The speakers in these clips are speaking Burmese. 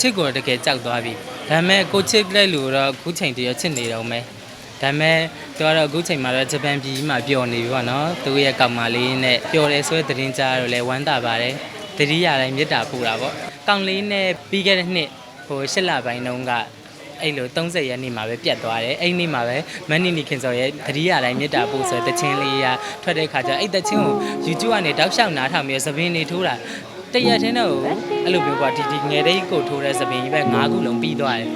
ချစ်ကိုတကယ်ကြောက်သွားပြီဒါပေမဲ့ကိုချစ်တဲ့လူတော့အခုချိန်တည်းရချစ်နေတော့မယ်ဒါပေမဲ့သူကတော့အခုချိန်မှာတော့ဂျပန်ပြည်မှာပျော်နေပြီပေါ့နော်သူရဲ့ကောင်မလေးနဲ့ပျော်တယ်ဆိုတဲ့သတင်းကြားတော့လဲဝမ်းသာပါတယ်တတိယတိုင်းမြတ်တာပူတာပေါ့ကောင်လေးနဲ့ပြီးခဲ့တဲ့နှစ်ဟို၈လပိုင်းတုန်းကအဲ့လို30ရက်နေ့မှာပဲပြတ်သွားတယ်အဲ့ဒီနေ့မှာပဲမန်နီနီခင်စော်ရဲ့တတိယတိုင်းမြတ်တာပူဆိုတဲ့တချင်းလေးရထွက်တဲ့ခါကျအဲ့တချင်းကို YouTube ကနေတောက်လျှောက်နားထောင်ပြီးသပင်းနေထိုးတာ တရက်ချင်းတော့အဲ့လိုမျိုးပေါ့ဒီဒီငယ်တဲ့ကိုထိုးတဲ့သပင်ကြီးပဲ၅ခုလုံးပြီးသွားတယ်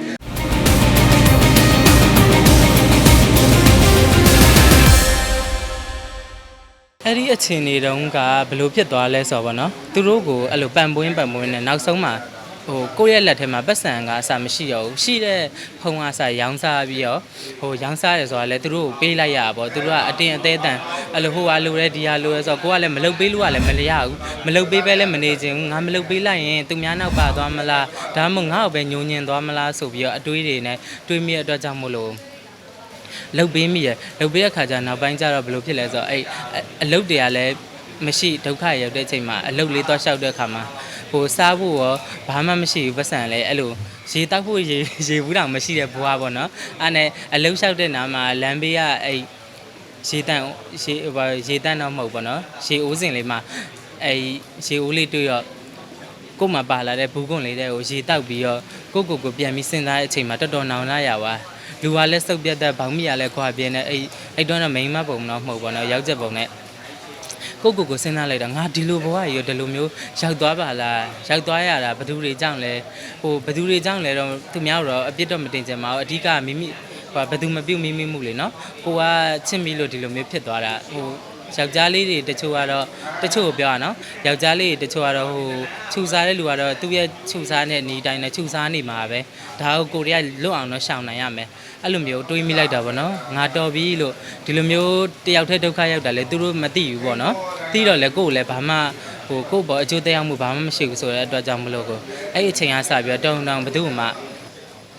အဲ့ဒီအချိန်နေတုန်းကဘယ်လိုဖြစ်သွားလဲဆိုတော့ဗောနော်သူတို့ကိုအဲ့လိုပန်ပွင်းပန်ပွင်းနဲ့နောက်ဆုံးမှာ ဟိုကိုယ့်ရဲ့လက်ထဲမှာပတ်စံကအစာမရှိတော့ဘူးရှိတဲ့ဖုံကအစာရောင်းစားပြီးတော့ဟိုရောင်းစားတယ်ဆိုတာလဲသူတို့ကိုပေးလိုက်ရတာပေါ့သူတို့ကအတင်းအသေးတန်အဲ့လိုဟိုဟာလိုရဲဒီဟာလိုရဲဆိုတော့ကိုကလည်းမလုပ်ပေးလို့ကလည်းမရဘူးမလုပ်ပေးပဲလည်းမနေချင်ဘူးငါမလုပ်ပေးလိုက်ရင်သူများနောက်ပါသွားမလားဒါမှမဟုတ်ငါ့ကိုပဲညှိုးညင်သွားမလားဆိုပြီးတော့အတွေးတွေနဲ့တွေးမိတဲ့အတွက်ကြောင့်မို့လို့လုတ်ပေးမိရလုတ်ပေးတဲ့ခါကျနောက်ပိုင်းကျတော့ဘယ်လိုဖြစ်လဲဆိုတော့အဲ့အလုတ်တွေကလည်းမရှိဒုက္ခရောက်တဲ့အချိန်မှာအလုတ်လေးသွားလျှောက်တဲ့ခါမှာ ဟိုစားဖို့ရောဘာမှမရှိဘူးပတ်စံလည်းအဲ့လိုရေတောက်ဖို့ရေရေဘူးတောင်မရှိတဲ့ဘွားပေါ့နော်အဲ့နဲ့အလုတ်လျှောက်တဲ့နားမှာလမ်းဘေးကအဲ့ရေတန့်ရေဟိုရေတန့်တော့မဟုတ်ပေါ့နော်ရေအိုးစင်လေးမှာအဲ့ရေအိုးလေးတွေ့တော့ကို့မှာပါလာတဲ့ဘူးကွန်လေးတဲ့ကိုရေတောက်ပြီးတော့ကိုကိုကိုပြန်ပြီးစဉ်းစားတဲ့အချိန်မှာတော်တော်နောင်လာရပါလူကလည်းစုပ်ပြတ်တဲ့ဘောင်မီကလည်းခွာပြင်းတဲ့အဲ့အဲ့တော့တော့မိန်းမပုံတော့မဟုတ်ပေါ့နော်ယောက်ျားပုံနဲ့ ကိုကိုကိုစဉ်းစားလိုက်တော့ငါဒီလိုဘဝကြီးရောဒီလိုမျိုးရောက်သွားပါလားရောက်သွားရတာဘယ်သူတွေကြောင့်လဲဟိုဘယ်သူတွေကြောင့်လဲတော့သူများတော့အပြစ်တော့မတင်ကြပါဘူးအဓိကမိမိဟိုဘယ်သူမပြုတ်မိမိမှုလေနော်ကိုကချစ်မိလို့ဒီလိုမျိုးဖြစ်သွားတာဟို ယောက်ျားလေးတွေတချို့ကတော့တချို့ကိုပြောရနော်ယောက်ျားလေးတွေတချို့ကတော့ဟိုခြူစားတဲ့လူကတော့သူ့ရဲ့ခြူစားတဲ့နေတိုင်းနဲ့ခြူစားနေမှာပဲဒါကိုကိုရီးယားလွတ်အောင်တော့ရှောင်နိုင်ရမယ်အဲ့လိုမျိုးတွေးမိလိုက်တာပေါ့နော်ငါတော်ပြီလို့ဒီလိုမျိုးတယောက်တည်းဒုက္ခရောက်တာလေသူတို့မသိဘူးပေါ့နော်သိတော့လေကိုယ်လည်းဘာမှဟိုကိုယ့်ဘောအကျိုးတရားမှုဘာမှမရှိဘူးဆိုတဲ့အတွက်ကြောင့်မလို့ကိုအဲ့ဒီအချိန်ကစပြီးတော့တုံတုံဘယ်သူမှ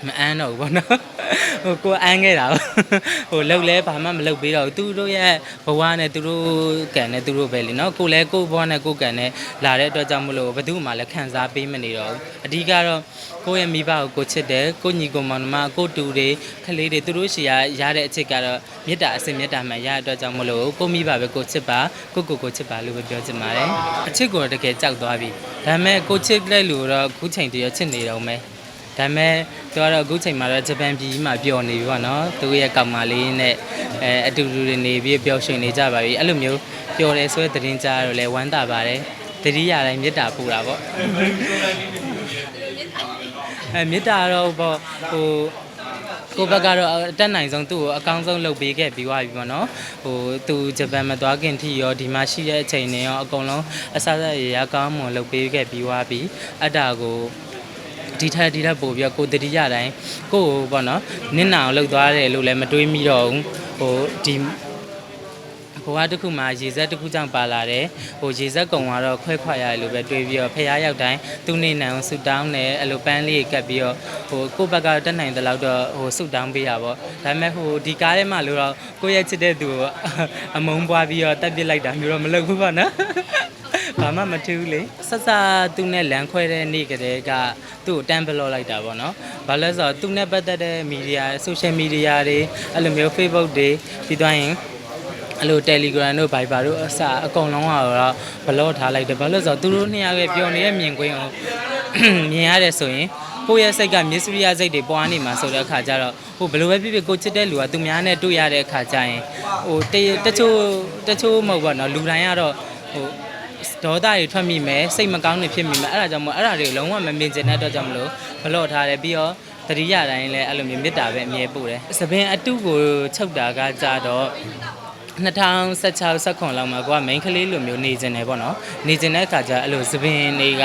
မအမ်းတော့ဘူးပေါ့နော်ဟိုကိုအမ်းခဲ့တာပေါ့ဟိုလှုပ်လဲဘာမှမလှုပ်ပေးတော့ဘူးသူတို့ရဲ့ဘဝနဲ့သူတို့ကံနဲ့သူတို့ပဲလीနော်ကိုလည်းကိုဘဝနဲ့ကိုကံနဲ့လာတဲ့အတွက်ကြောင့်မလို့ဘယ်သူမှလည်းခံစားပေးမနေတော့ဘူးအဓိကတော့ကိုယ့်ရဲ့မိဘကိုကိုချစ်တယ်ကိုညီကိုမောင်နှမကိုတူတွေခလေးတွေသူတို့ရှီရရတဲ့အချစ်ကတော့မေတ္တာအစစ်မေတ္တာမှန်ရတဲ့အတွက်ကြောင့်မလို့ကိုမိဘပဲကိုချစ်ပါကိုကိုကိုချစ်ပါလို့ပဲပြောချင်ပါတယ်အချစ်ကိုတကယ်ကြောက်သွားပြီဒါပေမဲ့ကိုချစ်တဲ့လူတော့အခုချိန်တည်းရချစ်နေတော့မယ် ဒါပေမဲ့သူကတော့အခုချိန်မှာတော့ဂျပန်ပြည်မှာပျော်နေပြီပေါ့နော်သူရဲ့ကောင်မလေးနဲ့အဲအတူတူတွေနေပြီးပျော်ရွှင်နေကြပါပြီအဲ့လိုမျိုးပျော်တယ်ဆိုတဲ့သတင်းကြားတော့လဲဝမ်းသာပါတယ်တတိယတိုင်းမေတ္တာပူတာပေါ့အဲမေတ္တာတော့ပေါ့ဟိုကိုဘက်ကတော့အတက်နိုင်ဆုံးသူ့ကိုအကောင်းဆုံးလုပ်ပေးခဲ့ပြီးသွားပြီပေါ့နော်ဟိုသူဂျပန်မှာသွားခင်ထိရောဒီမှာရှိတဲ့အချိန်တွေရောအကုန်လုံးအဆအဆရရကောင်းမွန်လုပ်ပေးခဲ့ပြီးသွားပြီအတ္တကို ဒီထက်ဒီထက်ပို့ပြီးတော့ကိုတတိယတိုင်းကိုကိုပေါ့နော်နင့်နာအောင်လှုပ်သွားတယ်လို့လည်းမတွေးမိတော့ဘူးဟိုဒီဘဝတစ်ခုမှာရေစက်တစ်ခုကြောင့်ပါလာတယ်ဟိုရေစက်ကုံကတော့ခွဲခွာရတယ်လို့ပဲတွေးပြီးတော့ဖះရောက်တိုင်းသူ့နေနံကိုဆူတောင်းတယ်အဲ့လိုပန်းလေးကပ်ပြီးတော့ဟိုကိုယ့်ဘက်ကတက်နိုင်တဲ့လောက်တော့ဟိုဆူတောင်းပေးရပါတော့ဒါပေမဲ့ဟိုဒီကားထဲမှာလို့တော့ကိုယ့်ရဲ့ချစ်တဲ့သူကိုအမုန်းပွားပြီးတော့တက်ပစ်လိုက်တာမျိုးတော့မလုပ်ဘူးပေါ့နော် ဘာမှမထူးဘူးလေဆက်စသူ့နဲ့လမ်းခွဲတဲ့နေ့ကတည်းကသူ့ကိုတန်းဘလော့လိုက်တာပေါ့နော်ဘာလဲဆိုတော့သူ့နဲ့ပတ်သက်တဲ့မီဒီယာဆိုရှယ်မီဒီယာတွေအဲ့လိုမျိုး Facebook တွေပြီးသွားရင်အဲ့လို Telegram တို့ Viber တို့အစအကုန်လုံးကတော့ဘလော့ထားလိုက်တယ်ဘာလို့လဲဆိုတော့သူတို့နှစ်ယောက်ရဲ့ပျော်နေတဲ့မြင်ကွင်းကိုမြင်ရတယ်ဆိုရင်ကိုယ့်ရဲ့စိတ်ကမြစ္စရိယစိတ်တွေပွားနေမှာဆိုတဲ့အခါကျတော့ဟိုဘယ်လိုပဲဖြစ်ဖြစ်ကိုချစ်တဲ့လူကသူများနဲ့တွေ့ရတဲ့အခါကျရင်ဟိုတတချို့တချို့မဟုတ်ပါတော့လူတိုင်းကတော့ဟို ဒေါသတွေထွက်မိမယ်စိတ်မကောင်းတွေဖြစ်မိမယ်အဲ့ဒါကြောင့်မို့အဲ့ဒါတွေကိုလုံးဝမမြင်ချင်တဲ့အတွက်ကြောင့်မလို့ဘလော့ထားတယ်ပြီးတော့တတိယတိုင်းလည်းအဲ့လိုမျိုးမေတ္တာပဲအမြဲပို့တယ်သပင်အတုကိုချုပ်တာကကြတော့2016 19လောက်မှာကိုက main ကလေးလိုမျိုးနေကျင်တယ်ပေါ့နော်နေကျင်တဲ့အခါကျအဲ့လိုသပင်တွေက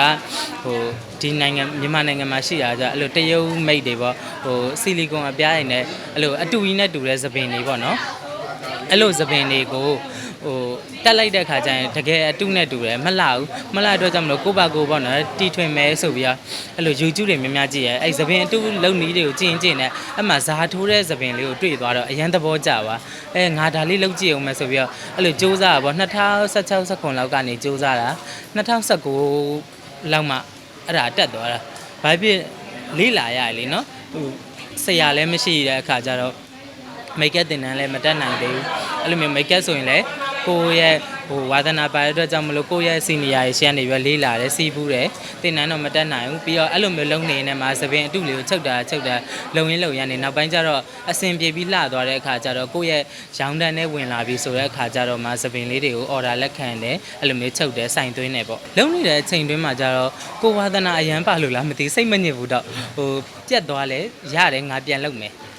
ဟိုဒီနိုင်ငံမြန်မာနိုင်ငံမှာရှိတာကြအဲ့လိုတရုတ်မိတ်တွေပေါ့ဟိုဆီလီကွန်အပြားရည်နဲ့အဲ့လိုအတူကြီးနဲ့တူတဲ့သပင်တွေပေါ့နော်အဲ့လိုသပင်တွေကို ဟိုတက်လိုက်တဲ့ခါကျရင်တကယ်အတုနဲ့တူတယ်မလှဘူးမလှတဲ့အတွက်ကြောင့်မလို့ကိုယ့်ဘာကိုယ်ပေါ့နော်တီထွင်မဲဆိုပြီးတော့အဲ့လို YouTube တွေများများကြည့်ရဲအဲ့သပင်အတုလုံနီးတွေကိုကြည့်ရင်ကြည့်နေအဲ့မှာဇာထိုးတဲ့သပင်လေးကိုတွေ့သွားတော့အရန်သဘောကျပါအဲငါဒါလေးလုံကြည့်အောင်မယ်ဆိုပြီးတော့အဲ့လိုစူးစမ်းတာပေါ့2016 19လောက်ကနေစူးစမ်းတာ2019လောက်မှအဲ့ဒါတက်သွားတာဘာဖြစ်လေးလာရတယ်လीနော်ဟိုဆရာလည်းမရှိတဲ့အခါကျတော့ မိတ်ကပ်တင်တန်းလည်းမတက်နိုင်သေးဘူးအဲ့လိုမျိုးမိတ်ကပ်ဆိုရင်လည်းကိုယ့်ရဲ့ဟိုဝါသနာပါတဲ့အတွက်ကြောင့်မလို့ကိုယ့်ရဲ့စီနီယာရေရှေ့ကနေပြီးလေးလာတယ်စီးပူးတယ်တင်တန်းတော့မတက်နိုင်ဘူးပြီးတော့အဲ့လိုမျိုးလုံနေနေမှာသပင်အတုလေးကိုချုပ်တာချုပ်တာလုံရင်းလုံရင်းနေနောက်ပိုင်းကျတော့အစင်ပြေပြီးလှသွားတဲ့အခါကျတော့ကိုယ့်ရဲ့ရောင်းတန်းနဲ့ဝင်လာပြီဆိုတဲ့အခါကျတော့မှသပင်လေးတွေကိုအော်ဒါလက်ခံတယ်အဲ့လိုမျိုးချုပ်တယ်စိုင်သွင်းတယ်ပေါ့လုံနေတဲ့အချိန်တွင်းမှာကျတော့ကိုဝါသနာအရန်ပါလို့လားမသိစိတ်မညစ်ဘူးတော့ဟိုပြက်သွားလဲရတယ်ငါပြန်လုပ်မယ်အဲ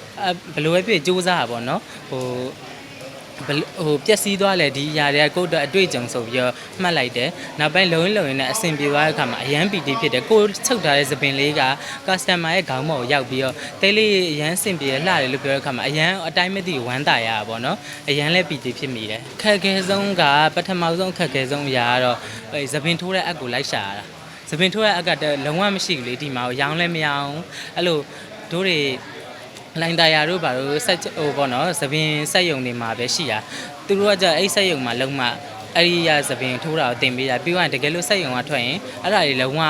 ဘယ်လိုပဲဖြစ်စူးစမ်းတာပေါ့နော်ဟိုဘယ်လိုဟိုပျက်စီးသွားလဲဒီຢာတွေကကိုယ့်အတွက်အတွေ့အကြုံဆိုပြီးတော့မှတ်လိုက်တယ်နောက်ပိုင်းလုံရင်းလုံရင်းနဲ့အဆင်ပြေသွားတဲ့အခါမှာအရန်ပီတီဖြစ်တယ်ကိုယ်ချုပ်ထားတဲ့သပင်လေးက customer ရဲ့ခေါင်းပေါ်ကိုရောက်ပြီးတော့တဲလေးအရန်အဆင်ပြေလှတယ်လို့ပြောတဲ့အခါမှာအရန်အတိုင်းမသိဝမ်းသာရတာပေါ့နော်အရန်လည်းပီတီဖြစ်မိတယ်ခက်ခဲဆုံးကပထမဆုံးခက်ခဲဆုံးအရာကတော့အဲသပင်ထိုးတဲ့အက်ကိုလိုက်ရှာရတာသပင်ထိုးတဲ့အက်ကတည်းကလုံးဝမရှိဘူးလေဒီမှာရောင်းလည်းမရအောင်အဲ့လိုတို့တွေ လိုင်းတာယာတို့ဘာလို့ဆက်ဟိုပေါ့နော်သပင်ဆက်ယုံနေမှာပဲရှိတာသူတို့ကじゃအဲ့ဆက်ယုံမှာလုံးမအဲ့ဒီရသပင်ထိုးတာကိုတင်ပေးတာပြီးတော့တကယ်လို့ဆက်ယုံကထွက်ရင်အဲ့ဒါတွေလုံးဝ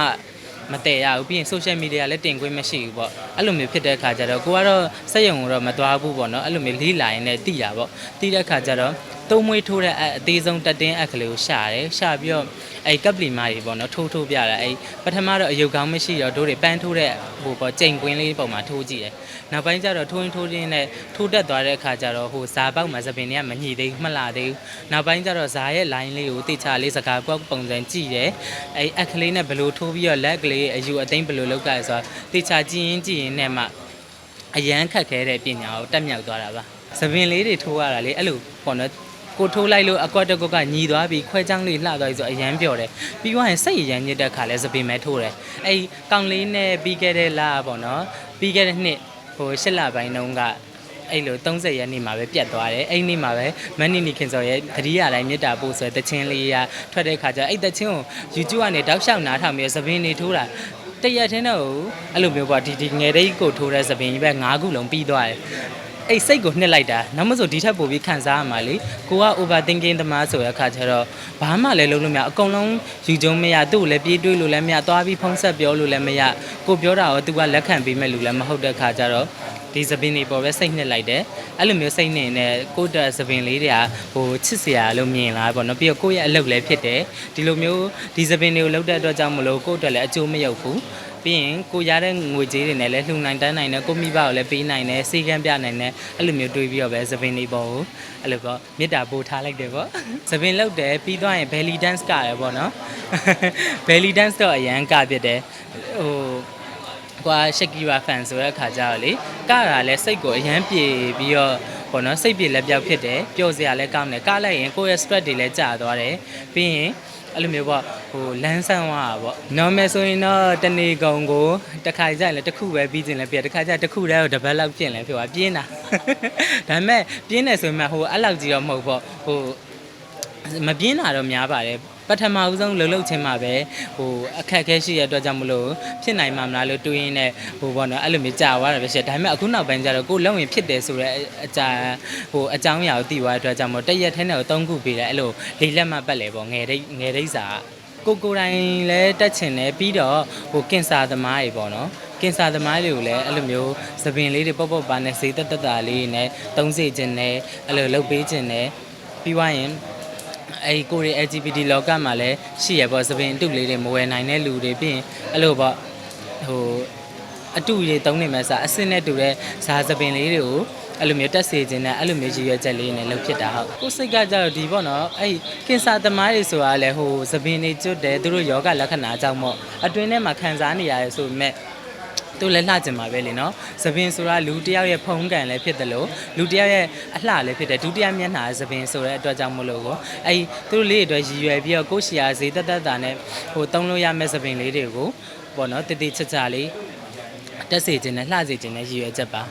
မတည်ရဘူးပြီးရင် social media လည်းတင်ခွင့်မရှိဘူးပေါ့အဲ့လိုမျိုးဖြစ်တဲ့အခါကျတော့ကိုကတော့ဆက်ယုံကိုတော့မသွားဘူးပေါ့နော်အဲ့လိုမျိုးလေးလာရင်လည်းတိတာပေါ့တိတဲ့အခါကျတော့ သုံးမွေးထိုးတဲ့အအသေးဆုံးတက်တင်းအက်ကလေးကိုရှာတယ်ရှာပြီးတော့အဲ့ကပ်ပလီမာတွေပေါ့နော်ထိုးထိုးပြတာအဲ့ပထမတော့အယုတ်ကောင်းမရှိတော့တို့တွေပန်းထိုးတဲ့ဟိုပေါ့ချိန်ကွင်းလေးပုံမှာထိုးကြည့်တယ်နောက်ပိုင်းကျတော့ထိုးရင်ထိုးရင်းနဲ့ထိုးတက်သွားတဲ့အခါကျတော့ဟိုဇာပေါက်မှာသပင်တွေကမညှိသေးဘူးမှတ်လာသေးဘူးနောက်ပိုင်းကျတော့ဇာရဲ့ line လေးကိုတိချလေးစကားပေါက်ပုံစံကြည့်တယ်အဲ့အက်ကလေးနဲ့ဘယ်လိုထိုးပြီးတော့လက်ကလေးအယူအသိမ့်ဘယ်လိုလုပ်ကြလဲဆိုတော့တိချကြည့်ရင်ကြည့်ရင်နဲ့မှအရန်ခက်ခဲတဲ့ပညာကိုတက်မြောက်သွားတာပါသပင်လေးတွေထိုးရတာလေအဲ့လိုပေါ့နော် ကိုထိုးလိုက်လို့အကွက်တစ်ကွက်ကညီသွားပြီးခွဲချောင်းလေးလှသွားပြီဆိုအရန်ပြော်တယ်ပြီးသွားရင်စိတ်အရန်ညစ်တဲ့ခါလဲစပင်မဲထိုးတယ်အဲ့ဒီကောင်လေးနဲ့ပြီးခဲ့တဲ့လပေါ့နော်ပြီးခဲ့တဲ့နှစ်ဟို၈လပိုင်းတုန်းကအဲ့လို30ရက်နေ့မှာပဲပြတ်သွားတယ်အဲ့ဒီနေ့မှာပဲမန်နီနီခင်စော်ရဲ့သတိရတိုင်းမြတ်တာပို့ဆိုတဲ့တချင်းလေးရထွက်တဲ့ခါကျအဲ့တချင်းကို YouTube ကနေတောက်လျှောက်နားထောင်ပြီးစပင်နေထိုးတာတရက်ချင်းတော့အဲ့လိုမျိုးပေါ့ဒီဒီငယ်တိတ်ကိုထိုးတဲ့စပင်ကြီးပဲ၅ခုလုံးပြီးသွားတယ် အဲ့စိတ်ကိုနှစ်လိုက်တာနောက်မဆိုဒီထက်ပိုပြီးခံစားရမှာလေကိုက overthinking သမားဆိုတဲ့အခါကျတော့ဘာမှလည်းလုပ်လို့မရအကုန်လုံးယူကြုံမရသူ့ကိုလည်းပြေးတွေးလို့လည်းမရသွားပြီးဖုံးဆက်ပြောလို့လည်းမရကိုပြောတာရောသူကလက်ခံပေးမဲ့လူလည်းမဟုတ်တဲ့အခါကျတော့ဒီသပင်တွေပေါ်ပဲစိတ်နှစ်လိုက်တယ်အဲ့လိုမျိုးစိတ်နှစ်နေကိုယ့်တက်သပင်လေးတွေကဟိုချစ်စရာလို့မြင်လာပေါ့နော်ပြီးတော့ကိုယ့်ရဲ့အလုပ်လည်းဖြစ်တယ်ဒီလိုမျိုးဒီသပင်တွေကိုလုပ်တဲ့အတွက်ကြောင့်မလို့ကိုယ့်အတွက်လည်းအကျိုးမရောက်ဘူး ပြီးရင်ကိုရတဲ့ငွေကြေးတွေနဲ့လည်းလှူနိုင်တန်းနိုင်တယ်ကိုမိဘကိုလည်းပေးနိုင်တယ်စီကံပြနိုင်တယ်အဲ့လိုမျိုးတွေးပြီးတော့ပဲသပင်လေးပေါ့ကိုအဲ့လိုပေါ့မေတ္တာပို့ထားလိုက်တယ်ပေါ့သပင်လောက်တယ်ပြီးသွားရင် belly dance ကရပေါ့နော် belly dance တော့အရန်ကပြစ်တယ်ဟိုကွာရှက်ကီရာဖန်ဆိုတဲ့အခါကျတော့လေကတာလည်းစိတ်ကိုအရန်ပြေပြီးတော့ပေါ့နော်စိတ်ပြေလက်ပြောက်ဖြစ်တယ်ပျော်စရာလည်းကောင်းတယ်ကလိုက်ရင်ကိုယ့်ရဲ့ stress တွေလည်းကျသွားတယ်ပြီးရင် အဲ့လိုမျိုးပေါ့ဟိုလန်းဆန်းသွားတာပေါ့နော်မယ်ဆိုရင်တော့တနေကုန်ကိုတစ်ခါကြရင်လည်းတစ်ခုပဲပြီးကျင်လည်းပြတစ်ခါကျတစ်ခုတည်းကိုတစ်ပတ်လောက်ပြင်လည်းဖြစ်သွားပြင်းတာဒါပေမဲ့ပြင်းတယ်ဆိုမှဟိုအဲ့လောက်ကြီးတော့မဟုတ်ပေါ့ဟိုမပြင်းတာတော့များပါတယ် ပထမဦးဆုံးလှုပ်လှုပ်ချင်းမှာပဲဟိုအခက်အခဲရှိရတဲ့အတွက်ကြောင့်မလို့ဖြစ်နိုင်မှာမလားလို့တွေးရင်းနဲ့ဟိုပေါ့နော်အဲ့လိုမျိုးကြာသွားတာပဲရှင့်ဒါပေမဲ့အခုနောက်ပိုင်းကျတော့ကိုယ်လုံရင်ဖြစ်တယ်ဆိုတော့အကြာဟိုအကြောင်းအရာကိုသိသွားတဲ့အတွက်ကြောင့်မလို့တရက်ထဲနဲ့ကိုသုံးခုပေးတယ်အဲ့လိုလေးလက်မှတ်ပတ်လေပေါ့ငယ်တိတ်ငယ်တိတ်စာကကိုကိုယ်တိုင်လည်းတက်ချင်တယ်ပြီးတော့ဟိုကင်ဆာသမားတွေပေါ့နော်ကင်ဆာသမားတွေကိုလည်းအဲ့လိုမျိုးသပင်လေးတွေပေါ့ပေါ့ပါနဲ့ဈေးတက်တက်တာလေးနဲ့သုံးစေခြင်းနဲ့အဲ့လိုလုပ်ပေးခြင်းနဲ့ပြီးွားရင် အဲ့ဒီကိုရီ LGBT လောကမှာလည်းရှိရပေါ့သပင်အတုလေးတွေမဝယ်နိုင်တဲ့လူတွေပြီးရင်အဲ့လိုပေါ့ဟိုအတုတွေတုံးနေမှာစားအစ်စ်နဲ့တူတဲ့ဇာသပင်လေးတွေကိုအဲ့လိုမျိုးတက်စေခြင်းနဲ့အဲ့လိုမျိုးရည်ရွယ်ချက်လေးနဲ့လုပ်ဖြစ်တာဟုတ်ကိုယ်စိတ်ကကြတော့ဒီပေါ့နော်အဲ့ကင်ဆာသမားတွေဆိုတာလည်းဟိုသပင်တွေကျွတ်တယ်သူတို့ယောဂလက္ခဏာကြောင့်မို့အတွင်းထဲမှာခံစားနေရတယ်ဆိုပေမဲ့ သူလည်းလှကျင်ပါပဲလေနော်သပင်ဆိုတာလူတစ်ယောက်ရဲ့ဖုံးကန်လည်းဖြစ်တယ်လို့လူတစ်ယောက်ရဲ့အလှလည်းဖြစ်တယ်ဒုတိယမျက်နှာသပင်ဆိုတဲ့အတွက်ကြောင့်မလို့ကိုအဲ့သူတို့လေးတွေအတွက်ရည်ရွယ်ပြီးတော့ကိုယ့်ရှီယာဈေးတက်တက်တာနဲ့ဟိုတုံးလို့ရမယ့်သပင်လေးတွေကိုပေါ့နော်တည်တည်ချာချာလေးတက်စေခြင်းနဲ့လှစေခြင်းနဲ့ရည်ရွယ်ချက်ပါ